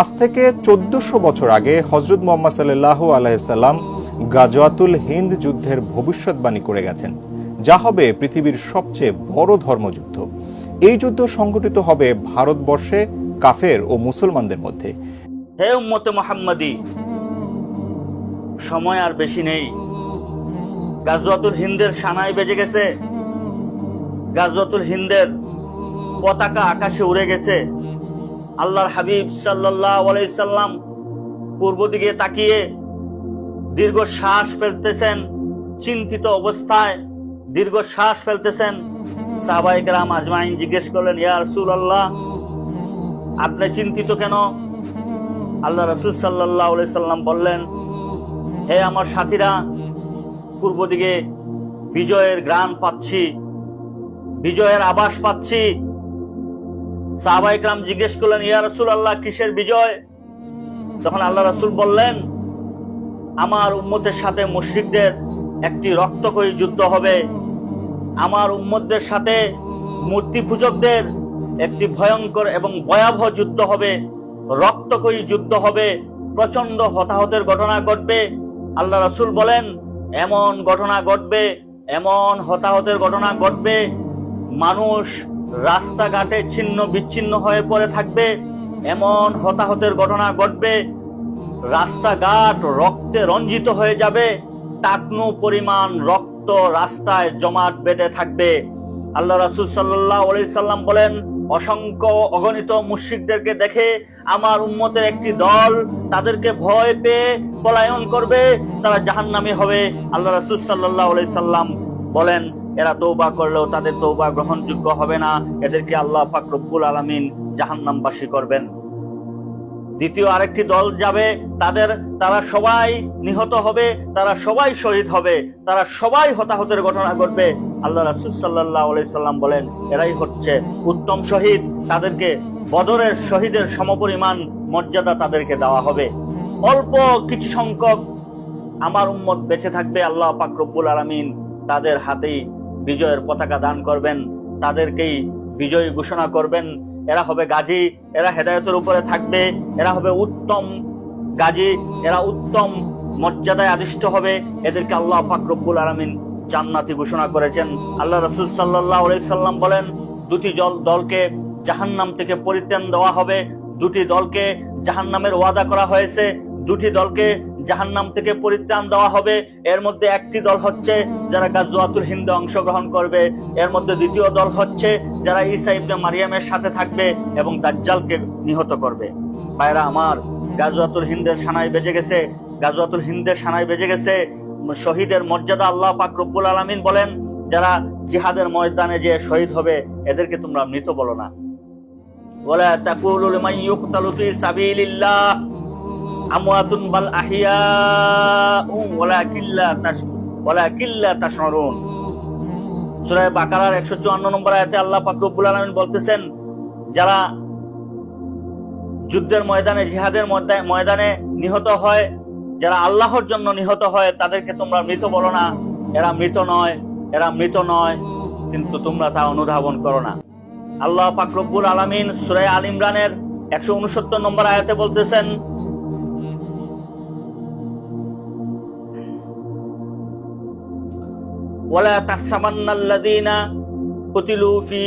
আজ থেকে চোদ্দশো বছর আগে হজরত মোহাম্মদ সাল্লাহ আলাইসাল্লাম গাজওয়াতুল হিন্দ যুদ্ধের ভবিষ্যৎবাণী করে গেছেন, যা হবে পৃথিবীর সবচেয়ে বড় ধর্মযুদ্ধ। এই যুদ্ধ সংঘটিত হবে ভারতবর্ষে, কাফের ও মুসলমানদের মধ্যে। হে উম্মতে মোহাম্মদি, সময় আর বেশি নেই। গাজওয়াতুল হিন্দের সানায় বেজে গেছে। গাজওয়াতুল হিন্দের পতাকা আকাশে উড়ে গেছে। আল্লাহর হাবিব সাল্লাহ সাল্লাম পূর্ব দিকে তাকিয়ে দীর্ঘ শ্বাস ফেলতেছেন, চিন্তিত অবস্থায় দীর্ঘ শ্বাস ফেলতেছেন। সাহবাইক রাম আজমাইন জিজ্ঞেস করলেন, ইয়া রসুল আল্লাহ আপনি চিন্তিত কেন? আল্লাহ রসুল সাল্লাহ সাল্লাম বললেন, হে আমার সাথীরা, পূর্ব দিকে বিজয়ের গ্রাণ পাচ্ছি, বিজয়ের আভাস পাচ্ছি সাহবাইকরাম জিজ্ঞেস করলেন, ইয়া রসুল আল্লাহ কিসের বিজয়? তখন আল্লাহ রসুল বললেন, আমার উম্মতের সাথে মুশ্রিকদের একটি রক্তক্ষয়ী যুদ্ধ হবে। আমার উম্মতদের সাথে মূর্তি পূজকদের একটি ভয়ঙ্কর এবং ভয়াবহ যুদ্ধ হবে। রক্তক্ষয়ী যুদ্ধ হবে। প্রচণ্ড হতাহতের ঘটনা ঘটবে। আল্লাহ রসুল বলেন, এমন ঘটনা ঘটবে, এমন হতাহতের ঘটনা ঘটবে। মানুষ রাস্তাঘাটে ছিন্ন বিচ্ছিন্ন হয়ে পড়ে থাকবে, এমন হতাহতের ঘটনা ঘটবে, রাস্তাঘাট রক্তে রঞ্জিত হয়ে যাবে, টাকনু পরিমাণ রক্ত রাস্তায় জমাট বেঁধে থাকবে। আল্লাহ রাসুল সাল্লাহ সাল্লাম বলেন, অসংখ্য অগণিত মুশ্রিকদেরকে দেখে আমার উম্মতের একটি দল তাদেরকে ভয় পেয়ে পলায়ন করবে, তারা জাহান্নামি হবে। আল্লাহ রাসুল সাল্লাহ সাল্লাম বলেন এরা তৌবা করলেও তাদের তৌবা গ্রহণযোগ্য হবে না। এদেরকে আল্লাহ পাক রব্বুল আলমিন জাহান্নামবাসী করবেন। দ্বিতীয় আরেকটি দল যাবে, তাদের, তারা সবাই নিহত হবে, তারা সবাই শহীদ হবে, তারা সবাই হতাহতের ঘটনা ঘটবে। আল্লাহ রাসুল সাল্লাহ সাল্লাম বলেন, এরাই হচ্ছে উত্তম শহীদ, তাদেরকে বদরের শহীদের সমপরিমাণ মর্যাদা তাদেরকে দেওয়া হবে। অল্প কিছু সংখ্যক আমার উম্মত বেঁচে থাকবে, আল্লাহ পাক রব্বুল আলমিন তাদের হাতেই বিজয়ের পতাকা দান করবেন, তাদেরকেই বিজয়ী ঘোষণা করবেন। এরা হবে গাজী, এরা হেদায়তের উপরে থাকবে, এরা হবে উত্তম গাজী, এরা উত্তম মর্যাদায় আদিষ্ট হবে। এদেরকে আল্লাহ পাক রব্বুল আলমিন জান্নাতি ঘোষণা করেছেন। আল্লাহ রসুল সাল্লাহ সাল্লাম বলেন, দুটি জল দলকে জাহান্নাম থেকে পরিত্রাণ দেওয়া হবে। দুটি দলকে জাহান্নামের ওয়াদা করা হয়েছে। দুটি দলকে জাহান্নাম থেকে পরিত্রাণ দেওয়া হবে। এর মধ্যে একটি দল হচ্ছে যারা গাজওয়াতুল হিন্দে অংশগ্রহণ করবে। এর মধ্যে দ্বিতীয় দল হচ্ছে যারা ঈসা ইবনে মারিয়ামের সাথে থাকবে এবং দাজ্জালকে নিহত করবে। ভাইরা আমার, গাজওয়াতুল হিন্দের সানাই বেজে গেছে। গাজওয়াতুল হিন্দের সানাই বেজে গেছে। শহীদের মর্যাদা আল্লাহ পাক রব্বুল আলামিন বলেন, যারা জিহাদের ময়দানে যে শহীদ হবে, এদেরকে তোমরা মৃত বলো না। তাকুলু লিমান ইউকতালু ফি সাবিলিল্লাহ। বাল তাশউরুন সূরা বাকারার 154 নম্বর আল্লাহ পাক রব্বুল বলতেছেন, যারা যুদ্ধের ময়দানে, জিহাদের ময়দানে নিহত হয়, যারা আল্লাহর জন্য নিহত হয়, তাদেরকে তোমরা মৃত বলো না। এরা মৃত নয়, এরা মৃত নয়, কিন্তু তোমরা তা অনুধাবন করো না। আল্লাহ পাক রব্বুল আলামিন সূরা আল ইমরানের 169 নম্বর আয়াতে বলতেছেন ওয়ালা তাহসামান্নাল্লাযীনা কুতিলু ফি,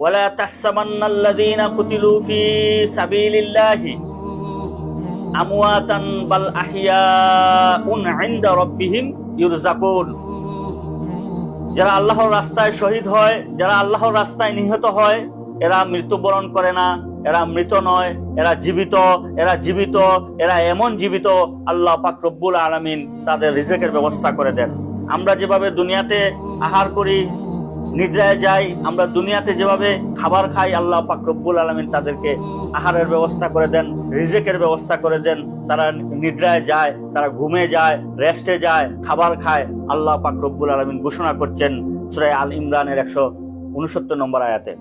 ওয়ালা তাহসামান্নাল্লাযীনা কুতিলু ফি সাবিলিল্লাহি আমওয়াতান বাল আহিয়াউন ইনদা যারা আল্লাহর রাস্তায় শহীদ হয়, যারা আল্লাহর রাস্তায় নিহত হয়, এরা মৃত্যুবরণ করে না, এরা মৃত নয়, এরা জীবিত এরা জীবিত, এরা এমন জীবিত, আল্লাহ পাক রব্বুল আলমিন তাদের রিজেকের ব্যবস্থা করে দেন। আমরা যেভাবে দুনিয়াতে আহার করি, নিদ্রায় যাই, আমরা দুনিয়াতে যেভাবে খাবার খাই, আল্লাহ পাক রব্বুল আলমিন তাদেরকে আহারের ব্যবস্থা করে দেন, রিজেকের ব্যবস্থা করে দেন। তারা নিদ্রায় যায়, তারা ঘুমে যায় রেস্টে যায়, খাবার খায়। আল্লাহ পাক রব্বুল আলমিন ঘোষণা করছেন সুরাই আল ইমরানের একশো উনসত্তর নম্বর আয়াতে।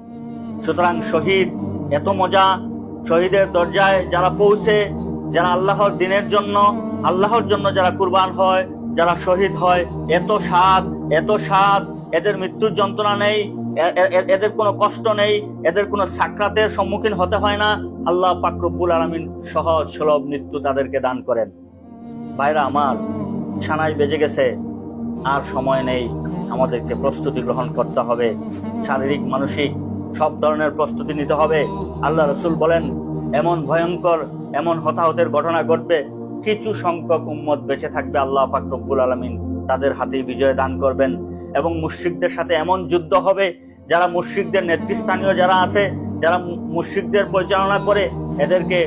সুতরাং শহীদ, এত মজা, শহীদের দরজায় যারা পৌঁছে, যারা আল্লাহর দিনের জন্য, আল্লাহর জন্য যারা কুরবান হয় যারা শহীদ হয়, এত স্বাদ এত স্বাদ, এদের মৃত্যুর যন্ত্রণা নেই এদের কোনো কষ্ট নেই, এদের কোনো সাক্ষাতের সম্মুখীন হতে হয় না। আল্লাহ পাকরব্বুল আলমিন সহজ সুলভ মৃত্যু তাদেরকে দান করেন। ভাইরা আমার ছানায় বেজে গেছে, আর সময় নেই, আমাদেরকে প্রস্তুতি গ্রহণ করতে হবে। শারীরিক, মানসিক, সব ধরনের প্রস্তুতি নিতে হবে। আল্লাহ রসুল বলেন, এমন ভয়ঙ্কর, এমন হতাহতের ঘটনা ঘটবে কিছু সংখ্যক উম্মত বেঁচে থাকবে আল্লাহ পাক রব্বুল আলমিন তাদের হাতে বিজয় দান করবেন এবং মুশ্রিকদের সাথে এমন যুদ্ধ হবে, যারা মুশ্রিকদের নেতৃস্থানীয় যারা আছে, যারা মুশ্রিকদের পরিচালনা করে এদেরকে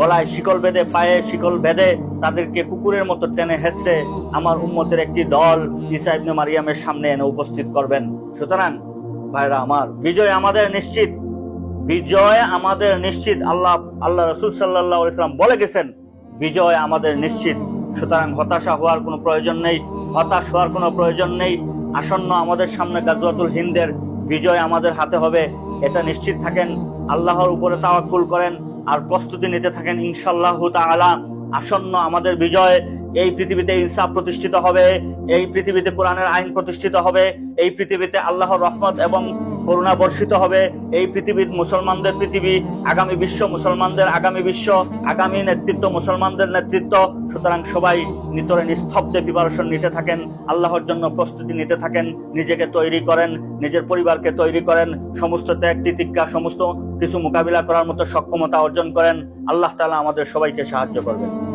গলায় শিকল বেঁধে, পায়ে শিকল বেঁধে তাদেরকে কুকুরের মতো টেনে হেসে আমার উম্মতের একটি দল ঈসা ইবনে মারিয়ামের সামনে এনে উপস্থিত করবেন। সুতরাং ভাইরা আমার, বিজয় আমাদের নিশ্চিত। বিজয় আমাদের নিশ্চিত। আল্লাহ আল্লাহ রসুল সাল্লাহ ইসলাম বলে গেছেন বিজয় আমাদের নিশ্চিত। সুতরাং হতাশা হওয়ার কোনো প্রয়োজন নেই, হতাশ হওয়ার কোনো প্রয়োজন নেই। আসন্ন আমাদের সামনে গাজওয়াতুল হিন্দের বিজয় আমাদের হাতে হবে, এটা নিশ্চিত থাকেন। আল্লাহর উপরে তাওয়াক্কুল করেন আর প্রস্তুতি নিতে থাকেন ইনশাল্লাহ তাআলা। আসন্ন আমাদের বিজয় এই পৃথিবীতে ইনসাফ প্রতিষ্ঠিত হবে, এই পৃথিবীতে কোরআনের আইন প্রতিষ্ঠিত হবে, এই পৃথিবীতে আল্লাহর রহমত এবং করুণা বর্ষিত হবে এই পৃথিবীর মুসলমানদের পৃথিবী, আগামী বিশ্ব মুসলমানদের আগামী বিশ্ব, আগামী নেতৃত্ব মুসলমানদের নেতৃত্ব। সুতরাং সবাই নিতরে নিস্তব্ধে প্রিপারেশন নিতে থাকেন, আল্লাহর জন্য প্রস্তুতি নিতে থাকেন, নিজেকে তৈরি করেন, নিজের পরিবারকে তৈরি করেন, সমস্ত ত্যাগ তিতিক্ষা, সমস্ত কিছু মোকাবিলা করার মতো সক্ষমতা অর্জন করেন। আল্লাহ তালা আমাদের সবাইকে সাহায্য করবেন।